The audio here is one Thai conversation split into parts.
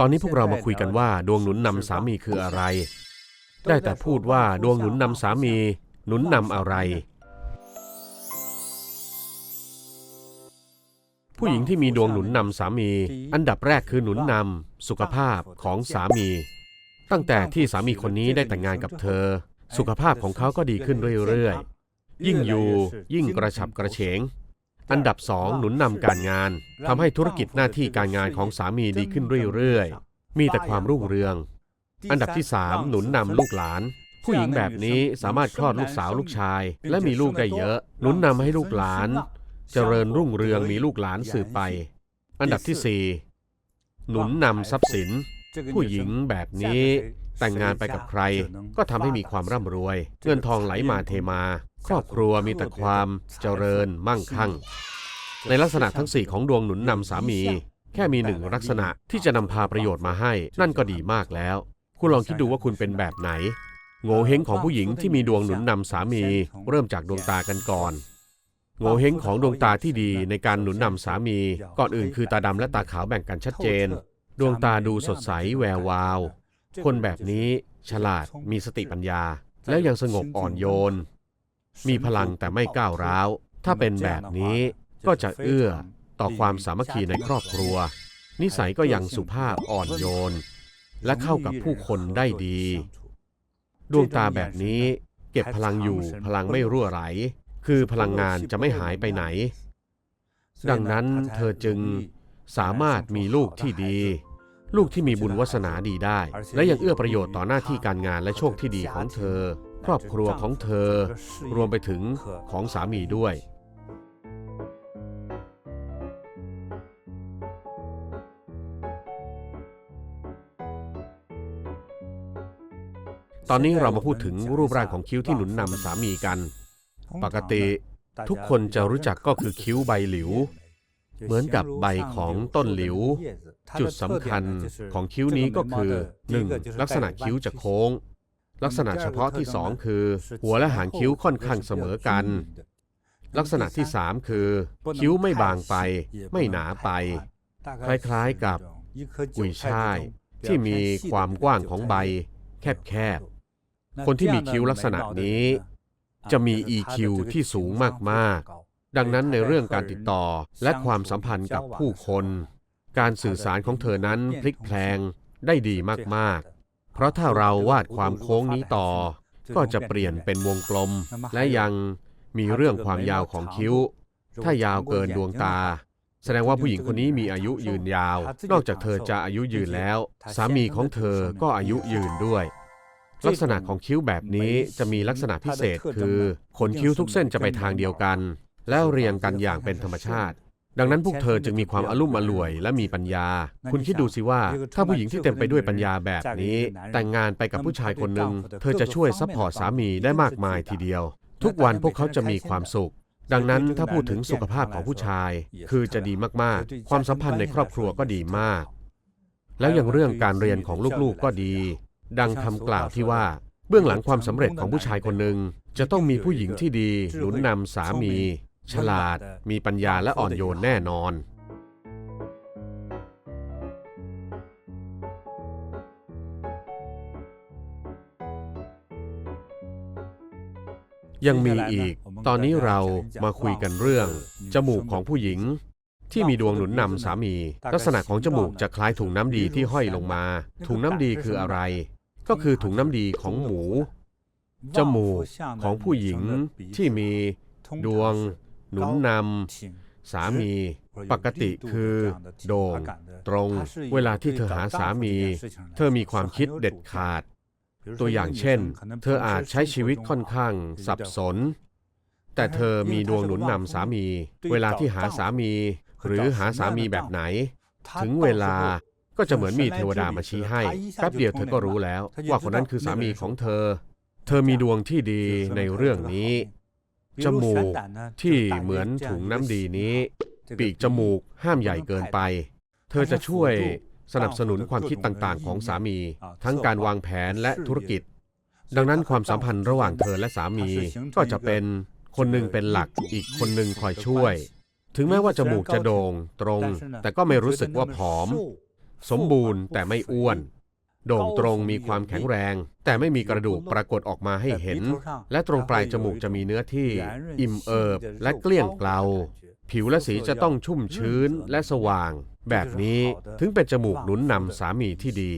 ตอนนี้พวกเรามาคุยกันว่า ดวงหนุนนำสามีคืออะไร ได้แต่พูดว่าดวงหนุนนำสามี หนุนนำอะไร ผู้หญิงที่มีดวงหนุนนำสามี อันดับแรกคือหนุนนำสุขภาพของสามี ตั้งแต่ที่สามีคนนี้ได้แต่งงานกับเธอ สุขภาพของเขาก็ดีขึ้นเรื่อยๆ ยิ่งอยู่ยิ่งกระฉับกระเฉง อันดับสองหนุนนำการงาน ทำให้ธุรกิจหน้าที่การงานของสามีดีขึ้นเรื่อยๆ มีแต่ความรุ่งเรือง อันดับที่สามหนุนนำลูกหลาน ผู้หญิงแบบนี้สามารถคลอดลูกสาวลูกชาย และมีลูกได้เยอะ หนุนนำให้ลูกหลาน เจริญรุ่งเรืองมีลูกหลานสืบไป อันดับที่สี่หนุนนำทรัพย์สิน ผู้หญิงแบบนี้แต่งงานไปกับใคร ก็ทำให้มีความร่ำรวย เงินทองไหลมาเทมา ครอบครัวมีแต่ความเจริญมั่งคั่ง ในลักษณะทั้งสี่ของดวงหนุนนำสามี แค่มีหนึ่งลักษณะที่จะนำพาประโยชน์มาให้ นั่นก็ดีมากแล้ว คุณลองคิดดูว่าคุณเป็นแบบไหน โงเฮงของผู้หญิงที่มีดวงหนุนนำสามี เริ่มจากดวงตากันก่อน โงเฮงของดวงตาที่ดีในการหนุนนำสามี ก่อนอื่นคือตาดำและตาขาวแบ่งกันชัดเจน ดวงตาดูสดใสแวววาว คนแบบนี้ฉลาดมีสติปัญญา แล้วยังสงบอ่อนโยน มีพลังแต่ไม่ก้าวร้าว ถ้าเป็นแบบนี้ก็จะเอื้อต่อความสามัคคีในครอบครัว นิสัยก็ยังสุภาพอ่อนโยน และเข้ากับผู้คนได้ดี ดวงตาแบบนี้เก็บพลังอยู่พลังไม่รั่วไหล คือพลังงานจะไม่หายไปไหน ดังนั้นเธอจึงสามารถมีลูกที่ดี ลูกที่มีบุญวาสนาดีได้ และยังเอื้อประโยชน์ต่อหน้าที่การงานและโชคที่ดีของเธอ ครอบครัวของเธอ รวมไปถึงของสามีด้วย ตอนนี้เรามาพูดถึงรูปร่างของคิ้วที่หนุนนำสามีกัน ปกติทุกคนจะรู้จักก็คือคิ้วใบหลิว เหมือนกับใบของต้นหลิว จุดสำคัญของคิ้วนี้ก็คือ 1. ลักษณะคิ้วจะโค้ง ลักษณะเฉพาะที่ 2 คือ หัวและหางคิ้วค่อนข้างเสมอกัน ลักษณะที่ 3 คือ คิ้วไม่บางไป ไม่หนาไป คล้ายๆกับกุยช่าย ที่มีความกว้างของใบ แคบๆ คนที่มีคิ้วลักษณะนี้ จะมี EQ ที่สูงมากๆ ดังนั้นในเรื่องการติดต่อและความสัมพันธ์กับผู้คน การสื่อสารของเธอนั้นพลิกแพลงได้ดีมากๆ เพราะถ้าเราวาดความโค้งนี้ต่อ ก็จะเปลี่ยนเป็นวงกลม และยังมีเรื่องความยาวของคิ้ว ถ้ายาวเกินดวงตา แสดงว่าผู้หญิงคนนี้มีอายุยืนยาว นอกจากเธอจะอายุยืนแล้ว สามีของเธอก็อายุยืนด้วย ลักษณะของคิ้วแบบนี้จะมีลักษณะพิเศษคือ ขนคิ้วทุกเส้นจะไปทางเดียวกัน แล้วเรียงกันอย่างเป็นธรรมชาติ ดังนั้นพวกเธอจึงมีความอลุ่มอล่วยและมีปัญญา คุณคิดดูสิว่า ถ้าผู้หญิงที่เต็มไปด้วยปัญญาแบบนี้ แต่งงานไปกับผู้ชายคนหนึ่งเธอจะช่วยซัพพอร์ตสามีได้มากมายทีเดียว ทุกวันพวกเขาจะมีความสุข ดังนั้นถ้าพูดถึงสุขภาพของผู้ชาย คือจะดีมากๆ ความสัมพันธ์ในครอบครัวก็ดีมาก แล้วอย่างเรื่องการเรียนของลูกๆก็ดี ดังคำกล่าวที่ว่า เบื้องหลังความสำเร็จของผู้ชายคนหนึ่งจะต้องมีผู้หญิงที่ดีหนุนนำสามี ฉลาดมีปัญญาและอ่อนโยนแน่นอน ยังมีอีก ตอนนี้เรามาคุยกันเรื่อง จมูกของผู้หญิง ที่มีดวงหนุนนำสามี ลักษณะของจมูกจะคล้ายถุงน้ำดีที่ห้อยลงมา ถุงน้ำดีคืออะไร ก็คือถุงน้ำดีของหมู จมูกของผู้หญิงที่มีดวง หนุนนำสามีปกติคือโด่งตรง เวลาที่เธอหาสามี เธอมีความคิดเด็ดขาด ตัวอย่างเช่น เธออาจใช้ชีวิตค่อนข้างสับสน แต่เธอมีดวงหนุนนำสามี เวลาที่หาสามี หรือหาสามีแบบไหน ถึงเวลาก็จะเหมือนมีเทวดามาชี้ให้แป๊บเดียวเธอก็รู้แล้ว ว่าคนนั้นคือสามีของเธอ เธอมีดวงที่ดีในเรื่องนี้ จมูกที่เหมือนถุงน้ำดีนี้ ปีกจมูกห้ามใหญ่เกินไป เธอจะช่วยสนับสนุนความคิดต่างๆ ของสามี ทั้งการวางแผนและธุรกิจ ดังนั้นความสัมพันธ์ระหว่างเธอและสามี ก็จะเป็นคนหนึ่งเป็นหลักอีกคนหนึ่งคอยช่วย ถึงแม้ว่าจมูกจะโด่งตรง แต่ก็ไม่รู้สึกว่าผอม สมบูรณ์แต่ไม่อ้วน โด่งตรงมีความแข็งแรง แต่ไม่มีกระดูกปรากฏออกมาให้เห็น และตรงปลายจมูกจะมีเนื้อที่ อิ่มเอิบและเกลี้ยงเกลา ผิวและสีจะต้องชุ่มชื้นและสว่าง แบบนี้ถึงเป็นจมูกหนุนนำสามีที่ดี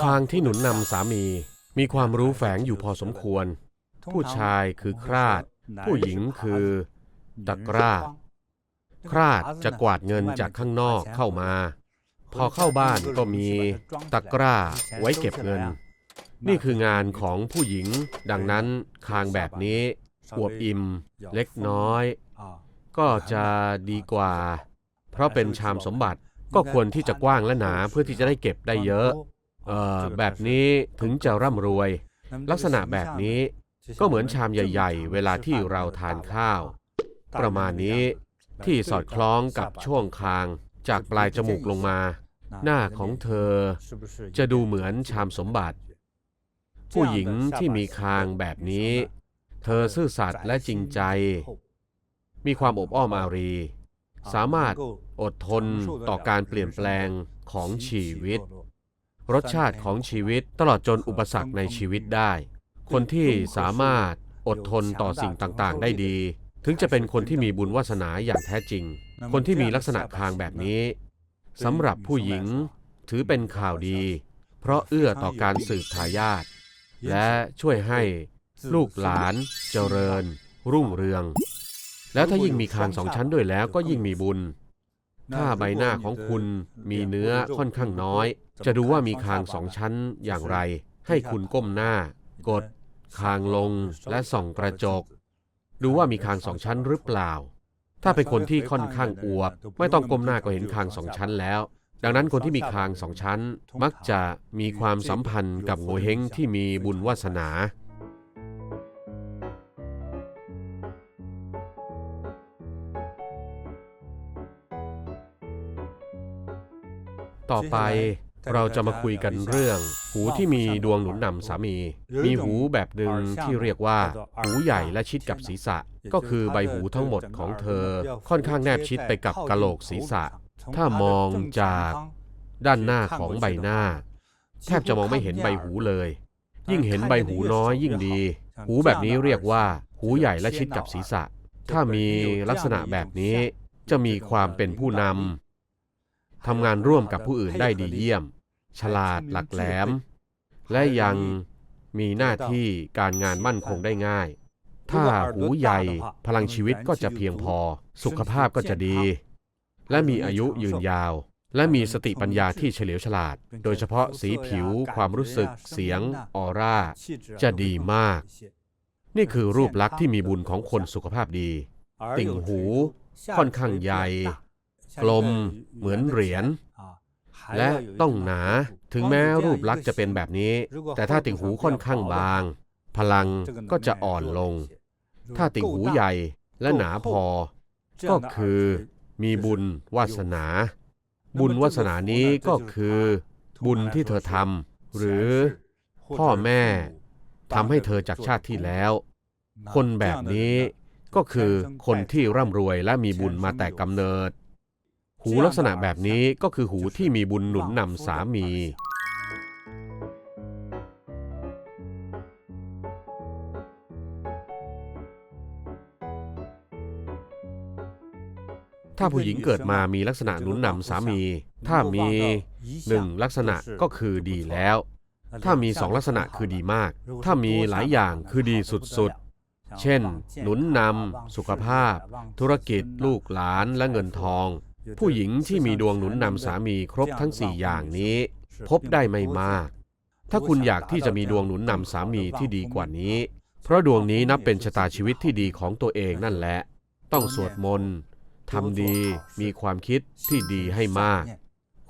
คางที่หนุนนำสามีมีความรู้แฝงอยู่พอสมควร ผู้ชายคือคราด ผู้หญิงคือตะกร้า คราดจะกวาดเงินจากข้างนอกเข้ามา พอเข้าบ้านก็มีตะกร้าไว้เก็บเงิน นี่คืองานของผู้หญิง ดังนั้นคางแบบนี้อวบอิ่มเล็กน้อย ก็จะดีกว่า เพราะเป็นชามสมบัติก็ควรที่จะกว้างและหนาเพื่อที่จะได้เก็บได้เยอะ เอ่อแบบนี้ถึงจะร่ำรวย ลักษณะแบบนี้ ก็เหมือนชามใหญ่ ๆ เวลาที่เราทานข้าว ประมาณนี้ที่สอดคล้องกับช่วงคาง จากปลายจมูกลงมา หน้าของเธอ จะดูเหมือนชามสมบัติ ผู้หญิงที่มีคางแบบนี้ เธอซื่อสัตย์และจริงใจ มีความอบอ้อมอารี สามารถอดทนต่อการเปลี่ยนแปลงของชีวิต รสชาติของชีวิตตลอดจนอุปสรรคในชีวิตได้ คนที่สามารถอดทนต่อสิ่งต่างๆ ได้ดี ถึงจะเป็นคนที่มีบุญวาสนาอย่างแท้จริง คนที่มีลักษณะคางแบบนี้สำหรับผู้หญิงถือเป็นข่าวดี เพราะเอื้อต่อการสืบทายาทและช่วยให้ลูกหลานเจริญ รุ่งเรือง แล้วถ้ายิ่งมีคางสองชั้นด้วยแล้วก็ยิ่งมีบุญ ถ้าใบหน้าของคุณมีเนื้อค่อนข้างน้อย จะดูว่ามีคางสองชั้นอย่างไร ให้คุณก้มหน้า กดคางลงและส่องกระจก ดูว่ามีคางสองชั้นหรือเปล่า ถ้าเป็นคนที่ค่อนข้างอวบ ไม่ต้องก้มหน้าก็เห็นคางสองชั้นแล้ว ดังนั้นคนที่มีคางสองชั้น มักจะมีความสัมพันธ์กับโงเฮงที่มีบุญวาสนา ต่อไป เราจะมาคุยกันเรื่อง หูที่มีดวงหนุนนำสามี มีหูแบบหนึ่งที่เรียกว่า หูใหญ่และชิดกับศีรษะ ก็คือใบหูทั้งหมดของเธอ ค่อนข้างแนบชิดไปกับกะโหลกศีรษะ ถ้ามองจากด้านหน้าของใบหน้า แทบจะมองไม่เห็นใบหูเลย ยิ่งเห็นใบหูน้อยยิ่งดี หูแบบนี้เรียกว่า หูใหญ่และชิดกับศีรษะ ถ้ามีลักษณะแบบนี้จะมีความเป็นผู้นำทำงานร่วมกับผู้อื่นได้ดีเยี่ยม ฉลาดหลักแหลม และยังมีหน้าที่การงานมั่นคงได้ง่าย ถ้าหูใหญ่พลังชีวิตก็จะเพียงพอ สุขภาพก็จะดี และมีอายุยืนยาว และมีสติปัญญาที่เฉลียวฉลาด โดยเฉพาะสีผิว ความรู้สึก เสียง ออร่า จะดีมาก นี่คือรูปลักษณ์ที่มีบุญของคนสุขภาพดี ติ่งหู ค่อนข้างใหญ่ กลม เหมือนเหรียญ และต้องหนาถึงแม้รูปลักษณ์จะเป็นแบบนี้ แต่ถ้าติ่งหูค่อนข้างบาง พลังก็จะอ่อนลง ถ้าติ่งหูใหญ่และหนาพอ ก็คือมีบุญวาสนา บุญวาสนานี้ก็คือ บุญที่เธอทำหรือพ่อแม่ทำให้เธอจากชาติที่แล้ว คนแบบนี้ก็คือคนที่ร่ำรวยและมีบุญมาแต่กำเนิด หูลักษณะแบบนี้ก็คือหูที่มีบุญหนุนนำสามี ถ้าผู้หญิงเกิดมามีลักษณะหนุนนำสามี ถ้ามีหนึ่งลักษณะก็คือดีแล้ว ถ้ามีสองลักษณะคือดีมาก ถ้ามีหลายอย่างคือดีสุดๆเช่น หนุนนำ สุขภาพ ธุรกิจ ลูกหลาน และเงินทอง ผู้หญิงที่มีดวงหนุนนำสามีครบทั้ง4อย่างนี้ พบได้ไม่มาก ถ้าคุณอยากที่จะมีดวงหนุนนำสามีที่ดีกว่านี้ เพราะดวงนี้นับเป็นชะตาชีวิตที่ดีของตัวเองนั่นแหละ ต้องสวดมนต์ทำดีมีความคิดที่ดีให้มาก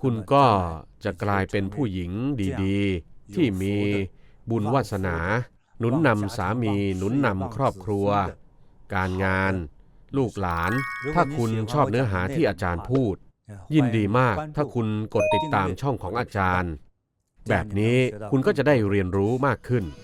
คุณก็จะกลายเป็นผู้หญิงดีๆ ที่มีบุญวาสนา หนุนนำสามีหนุนนำครอบครัว การงาน ลูกหลาน ถ้าคุณชอบเนื้อหาที่อาจารย์พูด ยินดีมากถ้าคุณกดติดตามช่องของอาจารย์ แบบนี้คุณก็จะได้เรียนรู้มากขึ้นเ